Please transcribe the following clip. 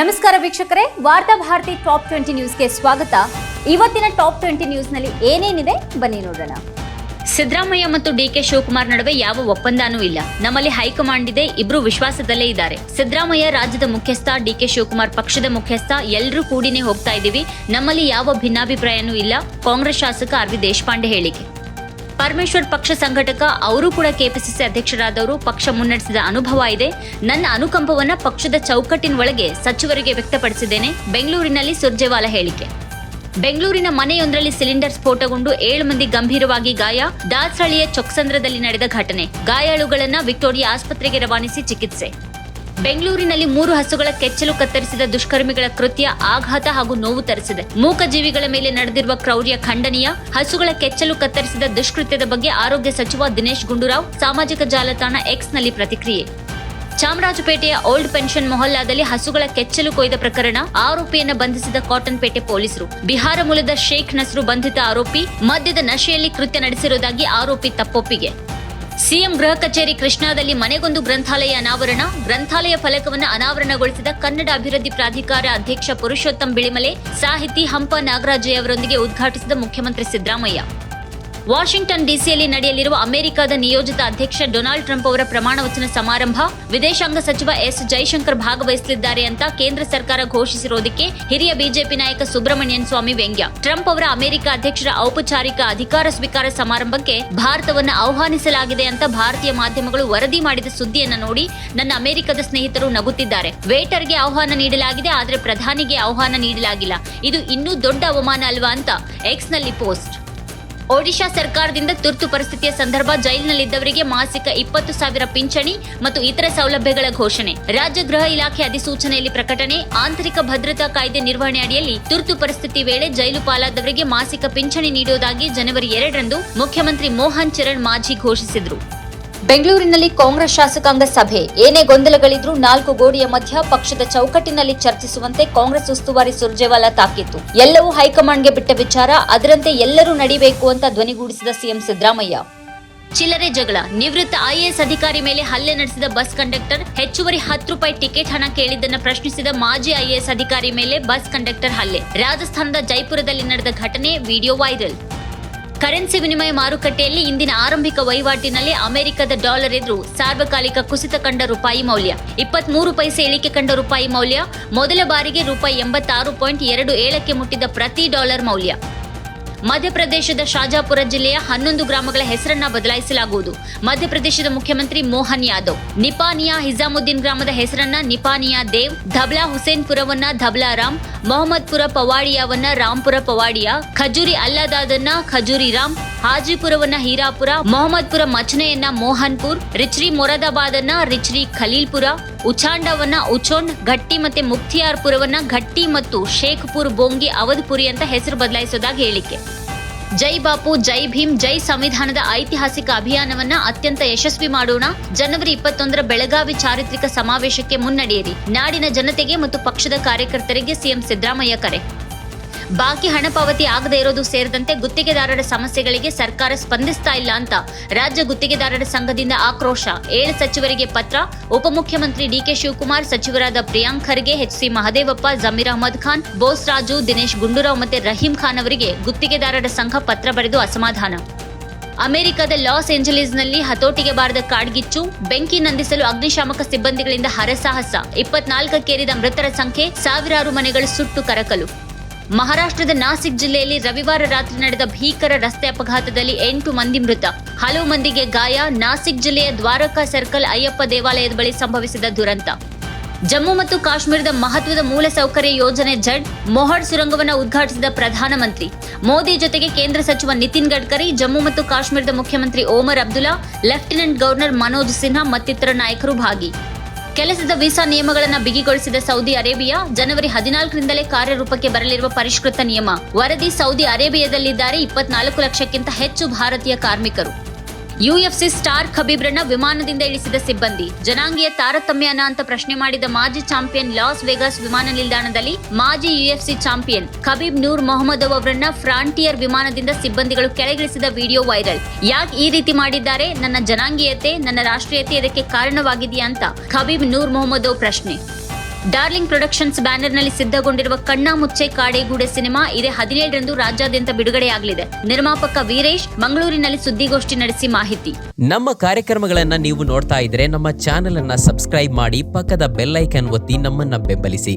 ನಮಸ್ಕಾರ ವೀಕ್ಷಕರೇ, ವಾರ್ತಾ ಭಾರತಿ ಟಾಪ್ ಟ್ವೆಂಟಿ ನ್ಯೂಸ್ಗೆ ಸ್ವಾಗತ. ಇವತ್ತಿನ ಟಾಪ್ ಟ್ವೆಂಟಿ ನ್ಯೂಸ್ನಲ್ಲಿ ಏನೇನಿದೆ? ಬನ್ನಿ ನೋಡೋಣ. ಸಿದ್ದರಾಮಯ್ಯ ಮತ್ತು ಡಿಕೆ ಶಿವಕುಮಾರ್ ನಡುವೆ ಯಾವ ಒಪ್ಪಂದನೂ ಇಲ್ಲ. ನಮ್ಮಲ್ಲಿ ಹೈಕಮಾಂಡ್ ಇದೆ, ಇಬ್ರು ವಿಶ್ವಾಸದಲ್ಲೇ ಇದ್ದಾರೆ. ಸಿದ್ದರಾಮಯ್ಯ ರಾಜ್ಯದ ಮುಖ್ಯಸ್ಥ ಡಿಕೆ ಶಿವಕುಮಾರ್ ಪಕ್ಷದ ಮುಖ್ಯಸ್ಥ ಎಲ್ಲರೂ ಕೂಡಿನೇ ಹೋಗ್ತಾ ಇದ್ದೀವಿ. ನಮ್ಮಲ್ಲಿ ಯಾವ ಭಿನ್ನಾಭಿಪ್ರಾಯನೂ ಇಲ್ಲ. ಕಾಂಗ್ರೆಸ್ ಶಾಸಕ ಆರ್ ದೇಶಪಾಂಡೆ ಹೇಳಿಕೆ. ಪರಮೇಶ್ವರ್ ಪಕ್ಷ ಸಂಘಟಕ, ಅವರು ಕೂಡ ಕೆಪಿಸಿಸಿ ಅಧ್ಯಕ್ಷರಾದವರು, ಪಕ್ಷ ಮುನ್ನಡೆಸಿದ ಅನುಭವ ಇದೆ. ನನ್ನ ಅನುಕಂಪವನ್ನ ಪಕ್ಷದ ಚೌಕಟ್ಟಿನ ಒಳಗೆ ಸಚಿವರಿಗೆ ವ್ಯಕ್ತಪಡಿಸಿದ್ದೇನೆ. ಬೆಂಗಳೂರಿನಲ್ಲಿ ಸುರ್ಜೇವಾಲ ಹೇಳಿಕೆ. ಬೆಂಗಳೂರಿನ ಮನೆಯೊಂದರಲ್ಲಿ ಸಿಲಿಂಡರ್ ಸ್ಫೋಟಗೊಂಡು ಏಳು ಮಂದಿ ಗಂಭೀರವಾಗಿ ಗಾಯ. ದಾಸರಳ್ಳಿಯ ಚೊಕ್ಸಂದ್ರದಲ್ಲಿ ನಡೆದ ಘಟನೆ. ಗಾಯಾಳುಗಳನ್ನು ವಿಕ್ಟೋರಿಯಾ ಆಸ್ಪತ್ರೆಗೆ ರವಾನಿಸಿ ಚಿಕಿತ್ಸೆ. ಬೆಂಗಳೂರಿನಲ್ಲಿ ಮೂರು ಹಸುಗಳ ಕೆಚ್ಚಲು ಕತ್ತರಿಸಿದ ದುಷ್ಕರ್ಮಿಗಳ ಕೃತ್ಯ ಆಘಾತ ಹಾಗೂ ನೋವು ತರಿಸಿದೆ. ಮೂಕ ಜೀವಿಗಳ ಮೇಲೆ ನಡೆದಿರುವ ಕ್ರೌರ್ಯ ಖಂಡನೀಯ. ಹಸುಗಳ ಕೆಚ್ಚಲು ಕತ್ತರಿಸಿದ ದುಷ್ಕೃತ್ಯದ ಬಗ್ಗೆ ಆರೋಗ್ಯ ಸಚಿವ ದಿನೇಶ್ ಗುಂಡೂರಾವ್ ಸಾಮಾಜಿಕ ಜಾಲತಾಣ ಎಕ್ಸ್ನಲ್ಲಿ ಪ್ರತಿಕ್ರಿಯೆ. ಚಾಮರಾಜಪೇಟೆಯ ಓಲ್ಡ್ ಪೆನ್ಷನ್ ಮೊಹಲ್ಲಾದಲ್ಲಿ ಹಸುಗಳ ಕೆಚ್ಚಲು ಕೊಯ್ದ ಪ್ರಕರಣ ಆರೋಪಿಯನ್ನು ಬಂಧಿಸಿದ ಕಾಟನ್ ಪೇಟೆ ಪೊಲೀಸರು. ಬಿಹಾರ ಮೂಲದ ಶೇಖ್ ನಸ್ರು ಬಂಧಿತ ಆರೋಪಿ ಮದ್ಯದ ನಶೆಯಲ್ಲಿ ಕೃತ್ಯ ನಡೆಸಿರುವುದಾಗಿ ಆರೋಪಿ ತಪ್ಪೊಪ್ಪಿಗೆ. ಸಿಎಂ ಗೃಹ ಕಚೇರಿ ಕೃಷ್ಣಾದಲ್ಲಿ ಮನೆಗೊಂದು ಗ್ರಂಥಾಲಯ ಅನಾವರಣ, ಗ್ರಂಥಾಲಯ ಫಲಕವನ್ನು ಅನಾವರಣಗೊಳಿಸಿದ ಕನ್ನಡ ಅಭಿವೃದ್ಧಿ ಪ್ರಾಧಿಕಾರ ಅಧ್ಯಕ್ಷ ಪುರುಷೋತ್ತಮ್ ಬಿಳಿಮಲೆ, ಸಾಹಿತಿ ಹಂಪ ನಾಗರಾಜಯ್ಯ ಅವರೊಂದಿಗೆ ಉದ್ಘಾಟಿಸಿದ ಮುಖ್ಯಮಂತ್ರಿ ಸಿದ್ದರಾಮಯ್ಯ. ವಾಷಿಂಗ್ಟನ್ ಡಿಸಿಯಲ್ಲಿ ನಡೆಯಲಿರುವ ಅಮೆರಿಕದ ನಿಯೋಜಿತ ಅಧ್ಯಕ್ಷ ಡೊನಾಲ್ಡ್ ಟ್ರಂಪ್ ಅವರ ಪ್ರಮಾಣ ವಚನ ಸಮಾರಂಭ ವಿದೇಶಾಂಗ ಸಚಿವ ಎಸ್ ಜೈಶಂಕರ್ ಭಾಗವಹಿಸಲಿದ್ದಾರೆ ಅಂತ ಕೇಂದ್ರ ಸರ್ಕಾರ ಘೋಷಿಸಿರೋದಕ್ಕೆ ಹಿರಿಯ ಬಿಜೆಪಿ ನಾಯಕ ಸುಬ್ರಹ್ಮಣ್ಯನ್ ಸ್ವಾಮಿ ವ್ಯಂಗ್ಯ. ಟ್ರಂಪ್ ಅವರ ಅಮೆರಿಕ ಅಧ್ಯಕ್ಷರ ಔಪಚಾರಿಕ ಅಧಿಕಾರ ಸ್ವೀಕಾರ ಸಮಾರಂಭಕ್ಕೆ ಭಾರತವನ್ನು ಆಹ್ವಾನಿಸಲಾಗಿದೆ ಅಂತ ಭಾರತೀಯ ಮಾಧ್ಯಮಗಳು ವರದಿ ಮಾಡಿದ ಸುದ್ದಿಯನ್ನು ನೋಡಿ ನನ್ನ ಅಮೆರಿಕದ ಸ್ನೇಹಿತರು ನಗುತ್ತಿದ್ದಾರೆ. ವೇಟರ್ಗೆ ಆಹ್ವಾನ ನೀಡಲಾಗಿದೆ, ಆದರೆ ಪ್ರಧಾನಿಗೆ ಆಹ್ವಾನ ನೀಡಲಾಗಿಲ್ಲ. ಇದು ಇನ್ನೂ ದೊಡ್ಡ ಅವಮಾನ ಅಲ್ವಾ ಅಂತ ಎಕ್ಸ್ನಲ್ಲಿ ಪೋಸ್ಟ್. ಒಡಿಶಾ ಸರ್ಕಾರದಿಂದ ತುರ್ತು ಪರಿಸ್ಥಿತಿಯ ಸಂದರ್ಭ ಜೈಲಿನಲ್ಲಿದ್ದವರಿಗೆ ಮಾಸಿಕ ಇಪ್ಪತ್ತು ಸಾವಿರ ಪಿಂಚಣಿ ಮತ್ತು ಇತರ ಸೌಲಭ್ಯಗಳ ಘೋಷಣೆ. ರಾಜ್ಯ ಗೃಹ ಇಲಾಖೆ ಅಧಿಸೂಚನೆಯಲ್ಲಿ ಪ್ರಕಟಣೆ, ಆಂತರಿಕ ಭದ್ರತಾ ಕಾಯ್ದೆ ನಿರ್ವಹಣೆ ಅಡಿಯಲ್ಲಿ ತುರ್ತು ಪರಿಸ್ಥಿತಿ ವೇಳೆ ಜೈಲು ಪಾಲಾದವರಿಗೆ ಮಾಸಿಕ ಪಿಂಚಣಿ ನೀಡುವುದಾಗಿ ಜನವರಿ ಎರಡರಂದು ಮುಖ್ಯಮಂತ್ರಿ ಮೋಹನ್ ಚರಣ್ ಮಾಜಿ ಘೋಷಿಸಿದರು. ಬೆಂಗಳೂರಿನಲ್ಲಿ ಕಾಂಗ್ರೆಸ್ ಶಾಸಕಾಂಗ ಸಭೆ. ಏನೇ ಗೊಂದಲಗಳಿದ್ರೂ ನಾಲ್ಕು ಗೋಡೆಯ ಮಧ್ಯ ಪಕ್ಷದ ಚೌಕಟ್ಟಿನಲ್ಲಿ ಚರ್ಚಿಸುವಂತೆ ಕಾಂಗ್ರೆಸ್ ಉಸ್ತುವಾರಿ ಸುರ್ಜೇವಾಲಾ ತಾಕೀತು. ಎಲ್ಲವೂ ಹೈಕಮಾಂಡ್ಗೆ ಬಿಟ್ಟ ವಿಚಾರ, ಅದರಂತೆ ಎಲ್ಲರೂ ನಡಿಬೇಕು ಅಂತ ಧ್ವನಿಗೂಡಿಸಿದ ಸಿಎಂ ಸಿದ್ದರಾಮಯ್ಯ. ಚಿಲ್ಲರೆ ಜಗಳ. ನಿವೃತ್ತ ಐಎಎಸ್ ಅಧಿಕಾರಿ ಮೇಲೆ ಹಲ್ಲೆ ನಡೆಸಿದ ಬಸ್ ಕಂಡಕ್ಟರ್, ಹೆಚ್ಚುವರಿ ಹತ್ತು ರೂಪಾಯಿ ಟಿಕೆಟ್ ಹಣ ಕೇಳಿದ್ದನ್ನು ಪ್ರಶ್ನಿಸಿದ ಮಾಜಿ ಐಎಎಸ್ ಅಧಿಕಾರಿ ಮೇಲೆ ಬಸ್ ಕಂಡಕ್ಟರ್ ಹಲ್ಲೆ. ರಾಜಸ್ಥಾನದ ಜೈಪುರದಲ್ಲಿ ನಡೆದ ಘಟನೆ, ವಿಡಿಯೋ ವೈರಲ್. ಕರೆನ್ಸಿ ವಿನಿಮಯ ಮಾರುಕಟ್ಟೆಯಲ್ಲಿ ಇಂದಿನ ಆರಂಭಿಕ ವಹಿವಾಟಿನಲ್ಲಿ ಅಮೆರಿಕದ ಡಾಲರ್ ಎದುರು ಸಾರ್ವಕಾಲಿಕ ಕುಸಿತ ಕಂಡ ರೂಪಾಯಿ ಮೌಲ್ಯ. ಇಪ್ಪತ್ಮೂರು ಪೈಸೆ ಇಳಿಕೆ ಕಂಡ ರೂಪಾಯಿ ಮೌಲ್ಯ. ಮೊದಲ ಬಾರಿಗೆ ರೂಪಾಯಿ ಎಂಬತ್ತಾರು ಪಾಯಿಂಟ್ ಎರಡು ಏಳಕ್ಕೆ ಮುಟ್ಟಿದ ಪ್ರತಿ ಡಾಲರ್ ಮೌಲ್ಯ. ಮಧ್ಯಪ್ರದೇಶದ ಶಾಜಾಪುರ ಜಿಲ್ಲೆಯ ಹನ್ನೊಂದು ಗ್ರಾಮಗಳ ಹೆಸರನ್ನ ಬದಲಾಯಿಸಲಾಗುವುದು. ಮಧ್ಯಪ್ರದೇಶದ ಮುಖ್ಯಮಂತ್ರಿ ಮೋಹನ್ ಯಾದವ್, ನಿಪಾನಿಯಾ ಹಿಜಾಮುದ್ದೀನ್ ಗ್ರಾಮದ ಹೆಸರನ್ನ ನಿಪಾನಿಯಾ ದೇವ್, ಧಬ್ಲಾ ಹುಸೇನ್ಪುರವನ್ನ ಧಬ್ಲಾರಾಮ್ ಮೊಹಮ್ಮದ್ಪುರ ಪವಾಡಿಯಾವನ್ನ ರಾಂಪುರ ಪವಾಡಿಯಾ, ಖಜೂರಿ ಅಲ್ಲಾದಾದನ್ನ ಖಜೂರಿ ರಾಮ್ ಹಾಜಿಪುರವನ್ನ ಹೀರಾಪುರ, ಮೊಹಮ್ಮದ್ಪುರ ಮಚನೆಯನ್ನ ಮೋಹನ್ಪುರ್, ರಿಚ್ರಿ ಮೊರಾದಾಬಾದನ್ನ ರಿಚ್ರಿ ಖಲೀಲ್ಪುರ, ಉಚಾಂಡವನ್ನ ಉಚೋಂಡ್ ಘಟ್ಟಿ ಮತ್ತೆ ಮುಕ್ತಿಯಾರ್ಪುರವನ್ನ ಘಟ್ಟಿ ಮತ್ತು ಶೇಖ್ಪುರ್ ಬೋಂಗಿ ಅವಧ್ಪುರಿ ಅಂತ ಹೆಸರು ಬದಲಾಯಿಸೋದಾಗಿ ಹೇಳಿಕೆ. ಜೈ ಬಾಪು, ಜೈ ಭೀಮ್, ಜೈ ಸಂವಿಧಾನದ ಐತಿಹಾಸಿಕ ಅಭಿಯಾನವನ್ನ ಅತ್ಯಂತ ಯಶಸ್ವಿ ಮಾಡೋಣ. ಜನವರಿ ಇಪ್ಪತ್ತೊಂದರ ಬೆಳಗಾವಿ ಚಾರಿತ್ರಿಕ ಸಮಾವೇಶಕ್ಕೆ ಮುನ್ನಡೆಯಿರಿ. ನಾಡಿನ ಜನತೆಗೆ ಮತ್ತು ಪಕ್ಷದ ಕಾರ್ಯಕರ್ತರಿಗೆ ಸಿಎಂ ಸಿದ್ದರಾಮಯ್ಯ ಕರೆ. ಬಾಕಿ ಹಣ ಪಾವತಿ ಆಗದೇ ಇರೋದು ಸೇರಿದಂತೆ ಗುತ್ತಿಗೆದಾರರ ಸಮಸ್ಯೆಗಳಿಗೆ ಸರ್ಕಾರ ಸ್ಪಂದಿಸ್ತಾ ಇಲ್ಲ ಅಂತ ರಾಜ್ಯ ಗುತ್ತಿಗೆದಾರರ ಸಂಘದಿಂದ ಆಕ್ರೋಶ. ಏಳು ಸಚಿವರಿಗೆ ಪತ್ರ, ಉಪಮುಖ್ಯಮಂತ್ರಿ ಡಿಕೆ ಶಿವಕುಮಾರ್, ಸಚಿವರಾದ ಪ್ರಿಯಾಂಕ್ ಖರ್ಗೆ ಎಚ್ಸಿ ಮಹದೇವಪ್ಪ, ಜಮೀರ್ ಅಹಮದ್ ಖಾನ್, ಬೋಸ್ ರಾಜು, ದಿನೇಶ್ ಗುಂಡೂರಾವ್ ಮತ್ತೆ ರಹೀಂ ಖಾನ್ ಅವರಿಗೆ ಗುತ್ತಿಗೆದಾರರ ಸಂಘ ಪತ್ರ ಬರೆದು ಅಸಮಾಧಾನ. ಅಮೆರಿಕದ ಲಾಸ್ ಏಂಜಲೀಸ್ನಲ್ಲಿ ಹತೋಟಿಗೆ ಬಾರದ ಕಾಡ್ಗಿಚ್ಚು, ಬೆಂಕಿ ನಂದಿಸಲು ಅಗ್ನಿಶಾಮಕ ಸಿಬ್ಬಂದಿಗಳಿಂದ ಹರಸಾಹಸ, ಇಪ್ಪತ್ನಾಲ್ಕಕ್ಕೇರಿದ ಮೃತರ ಸಂಖ್ಯೆ, ಸಾವಿರಾರು ಮನೆಗಳು ಸುಟ್ಟು ಕರಕಲು. ಮಹಾರಾಷ್ಟ್ರದ ನಾಸಿಕ್ ಜಿಲ್ಲೆಯಲ್ಲಿ ರವಿವಾರ ರಾತ್ರಿ ನಡೆದ ಭೀಕರ ರಸ್ತೆ ಅಪಘಾತದಲ್ಲಿ ಎಂಟು ಮಂದಿ ಮೃತ. ಹಲವು ಮಂದಿಗೆ ಗಾಯ, ನಾಸಿಕ್ ಜಿಲ್ಲೆಯ ದ್ವಾರಕಾ ಸರ್ಕಲ್ ಅಯ್ಯಪ್ಪ ದೇವಾಲಯದ ಬಳಿ ಸಂಭವಿಸಿದ ದುರಂತ. ಜಮ್ಮು ಮತ್ತು ಕಾಶ್ಮೀರದ ಮಹತ್ವದ ಮೂಲಸೌಕರ್ಯ ಯೋಜನೆ ಜಡ್, ಮೊಹಡ್ ಸುರಂಗವನ್ನು ಉದ್ಘಾಟಿಸಿದ ಪ್ರಧಾನಮಂತ್ರಿ. ಮೋದಿ ಜೊತೆಗೆ ಕೇಂದ್ರ ಸಚಿವ ನಿತಿನ್ ಗಡ್ಕರಿ, ಜಮ್ಮು ಮತ್ತು ಕಾಶ್ಮೀರದ ಮುಖ್ಯಮಂತ್ರಿ ಓಮರ್ ಅಬ್ದುಲ್ಲಾ, ಲೆಫ್ಟಿನೆಂಟ್ ಗವರ್ನರ್ ಮನೋಜ್ ಸಿನ್ಹಾ ಮತ್ತಿತರ ನಾಯಕರು ಭಾಗಿ. ಕೆಲಸದ ವೀಸಾ ನಿಯಮಗಳನ್ನು ಬಿಗಿಗೊಳಿಸಿದ ಸೌದಿ ಅರೇಬಿಯಾ ಜನವರಿ ಹದಿನಾಲ್ಕರಿಂದಲೇ ಕಾರ್ಯರೂಪಕ್ಕೆ ಬರಲಿರುವ ಪರಿಷ್ಕೃತ ನಿಯಮ. ವರದಿ ಸೌದಿ ಅರೇಬಿಯಾದಲ್ಲಿದ್ದಾರೆ ಇಪ್ಪತ್ನಾಲ್ಕು ಲಕ್ಷಕ್ಕಿಂತ ಹೆಚ್ಚು ಭಾರತೀಯ ಕಾರ್ಮಿಕರು. ಯುಎಫ್ಸಿ ಸ್ಟಾರ್ ಖಬೀಬ್ರನ್ನ ವಿಮಾನದಿಂದ ಇಳಿಸಿದ ಸಿಬ್ಬಂದಿ. ಜನಾಂಗೀಯ ತಾರತಮ್ಯನ ಅಂತ ಪ್ರಶ್ನೆ ಮಾಡಿದ ಮಾಜಿ ಚಾಂಪಿಯನ್ ಲಾಸ್ ವೆಗಾಸ್ ವಿಮಾನ ನಿಲ್ದಾಣದಲ್ಲಿ ಮಾಜಿ ಯುಎಫ್ಸಿ ಚಾಂಪಿಯನ್ ಖಬೀಬ್ ನೂರ್ ಮೊಹಮ್ಮದ್ ಅವರನ್ನ ಫ್ರಾಂಟಿಯರ್ ವಿಮಾನದಿಂದ ಸಿಬ್ಬಂದಿಗಳು ಕೆಳಗಿಳಿಸಿದ ವಿಡಿಯೋ ವೈರಲ್. ಯಾಕೆ ಈ ರೀತಿ ಮಾಡಿದ್ದಾರೆ? ನನ್ನ ಜನಾಂಗೀಯತೆ, ನನ್ನ ರಾಷ್ಟ್ರೀಯತೆ ಇದಕ್ಕೆ ಕಾರಣವಾಗಿದೆಯಾ ಅಂತ ಖಬೀಬ್ ನೂರ್ ಮೊಹಮ್ಮದ್ ಪ್ರಶ್ನೆ. ಡಾರ್ಲಿಂಗ್ ಪ್ರೊಡಕ್ಷನ್ಸ್ ಬ್ಯಾನರ್ನಲ್ಲಿ ಸಿದ್ಧಗೊಂಡಿರುವ ಕಣ್ಣ ಮುಚ್ಚೆ ಕಾಡೆಗೂಡೆ ಸಿನಿಮಾ ಇದೇ ಹದಿನೇಳರಂದು ರಾಜ್ಯಾದ್ಯಂತ ಬಿಡುಗಡೆಯಾಗಲಿದೆ. ನಿರ್ಮಾಪಕ ವೀರೇಶ್ ಮಂಗಳೂರಿನಲ್ಲಿ ಸುದ್ದಿಗೋಷ್ಠಿ ನಡೆಸಿ ಮಾಹಿತಿ. ನಮ್ಮ ಕಾರ್ಯಕ್ರಮಗಳನ್ನ ನೀವು ನೋಡ್ತಾ ಇದ್ರೆ ನಮ್ಮ ಚಾನೆಲ್ ಅನ್ನ ಸಬ್ಸ್ಕ್ರೈಬ್ ಮಾಡಿ ಪಕ್ಕದ ಬೆಲ್ ಐಕನ್ ಒತ್ತಿ ನಮ್ಮನ್ನ ಬೆಂಬಲಿಸಿ.